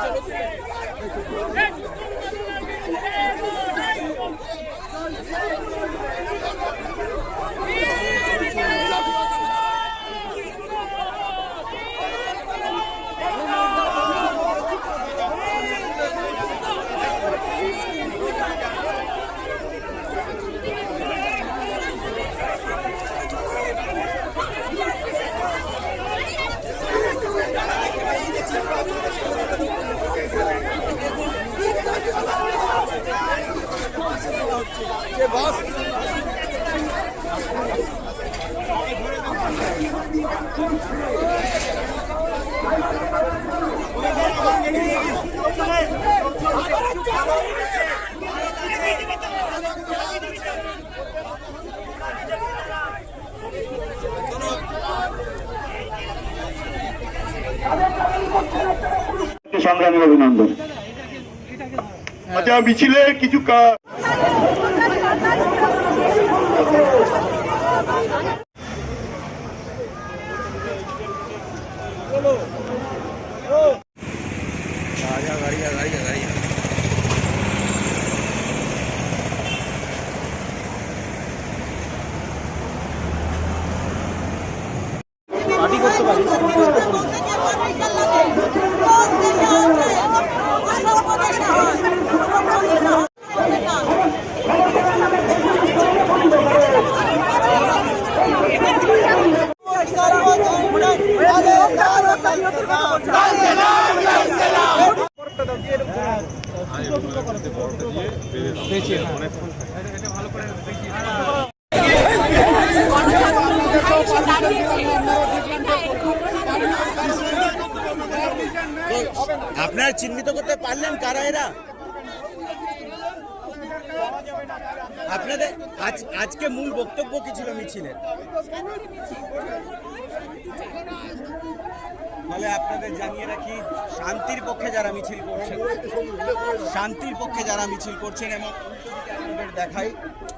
Thank you. সংগ্রামী অভিনন্দন। আচ্ছা মিছিলে কিছু কা- পার্টি করতে করিস আপনারা চিহ্নিত করতে পারলেন কারা এরা? আপনাদের আজ আজকে মূল বক্তব্য কি ছিল মিছিলের ফলে আপনাদের জানিয়ে রাখি, শান্তির পক্ষে যারা মিছিল করছেন, শান্তির পক্ষে যারা মিছিল করছেন এবং আপনাদের দেখাই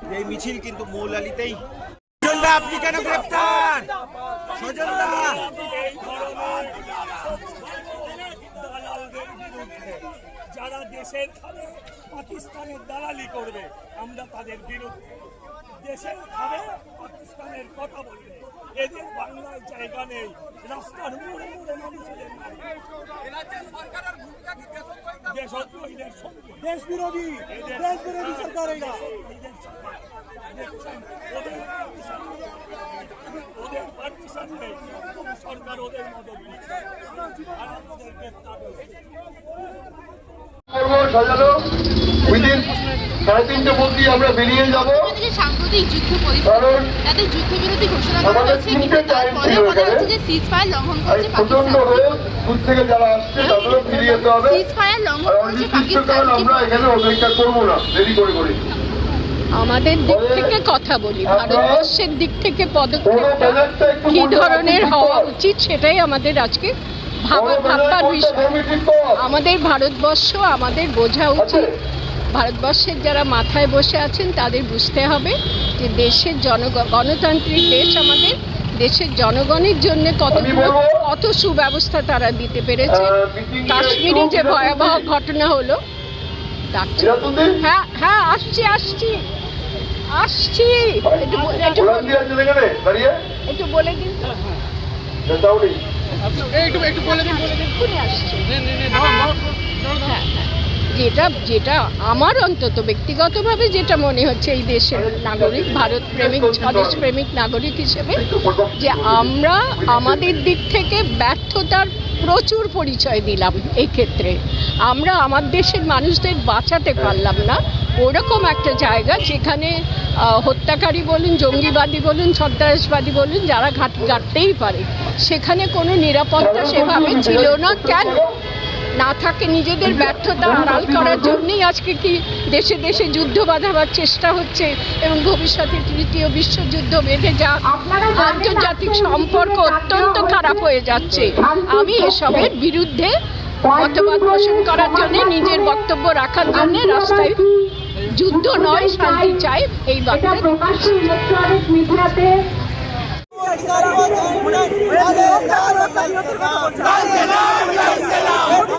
যে এই মিছিল কিন্তু মৌলালিতেই। আপনি কেন গ্রেপ্তার? সজলদা দালালদের বিরুদ্ধে যারা দেশের খাবে পাকিস্তানের দালালি করবে আমরা তাদের বিরুদ্ধে। দেশের খাবে পাকিস্তানের কথা বলবে। এদের বাংলায় জায়গা নেই রাস্তার মোড়ে মোড়ে মানুষের দেশদ্রোহীদের দেশ বিরোধী দেশ বিরোধী সরকার এরা। ওদের partition ওদের পার্টিশন নেই। সরকার ওদের মদত দিচ্ছে। আর আমাদের গ্রেপ্তার সাজালো উইদিন সাড়ে তিনটে মধ্যেই আমরা বেরিয়ে যাব। সাম্প্রতিক যুদ্ধ কারণ তাদের যুদ্ধবিরতি ঘোষণা করা আমাদের হয়েছে কিন্তু তারপরে বলা হচ্ছে যে সিজ ফায়ার লঙ্ঘন আর পাকিস্তান। দূর থেকে যারা আসছে তাদেরও ফিরিয়ে যেতে হবে। সিজ ফায়ার লঙ্ঘন আর পাকিস্তান আমরা এখানে অপেক্ষা করব না দেরি করে করে। আমাদের দিক থেকে কথা বলি ভারতবর্ষের দিক থেকে পদক্ষেপটা কি ধরনের হওয়া উচিত সেটাই আমাদের আজকে ভাবা ভাববার বিষয় আমাদের ভারতবর্ষ আমাদের বোঝা উচিত। ভারতবর্ষের যারা মাথায় বসে আছেন তাদের বুঝতে হবে যে দেশের জনগণ গণতান্ত্রিক দেশ আমাদের দেশের জনগণের জন্য কতগুলো কত সুব্যবস্থা তারা দিতে পেরেছে। কাশ্মীরে যে ভয়াবহ ঘটনা হলো হ্যাঁ হ্যাঁ আসছি আসছি। আসছি। একটু বল- আছে দাঁড়িয়ে একটু বলে দিন এক্ষুনি আসছি। যেটা যেটা আমার অন্তত ব্যক্তিগতভাবে যেটা মনে হচ্ছে এই দেশের নাগরিক, ভারত প্রেমিক, স্বদেশ প্রেমিক নাগরিক হিসেবে, যে আমরা আমাদের দিক থেকে ব্যর্থতার প্রচুর পরিচয় দিলাম এই ক্ষেত্রে আমরা আমার দেশের মানুষদের বাঁচাতে পারলাম না। ওরকম একটা জায়গা যেখানে হত্যাকারী বলুন, জঙ্গিবাদী বলুন, সন্ত্রাসবাদী বলুন, যারা ঘাট গাটতেই পারে, সেখানে কোনো নিরাপত্তা সেভাবে ছিল না। কেন? না থাকে নিজেদের ব্যর্থতা আড়াল করার জন্যই আজকে কি দেশে দেশে যুদ্ধ বাঁধাবার চেষ্টা হচ্ছে এবং ভবিষ্যতে তৃতীয় বিশ্বযুদ্ধ বেঁধে যা আন্তর্জাতিক সম্পর্ক অত্যন্ত খারাপ হয়ে যাচ্ছে। আমি এসবের বিরুদ্ধে মতবাদ পোষণ করার জন্য নিজের বক্তব্য রাখার জন্য রাস্তায় যুদ্ধ নয় শান্তি চাই এই বার্তা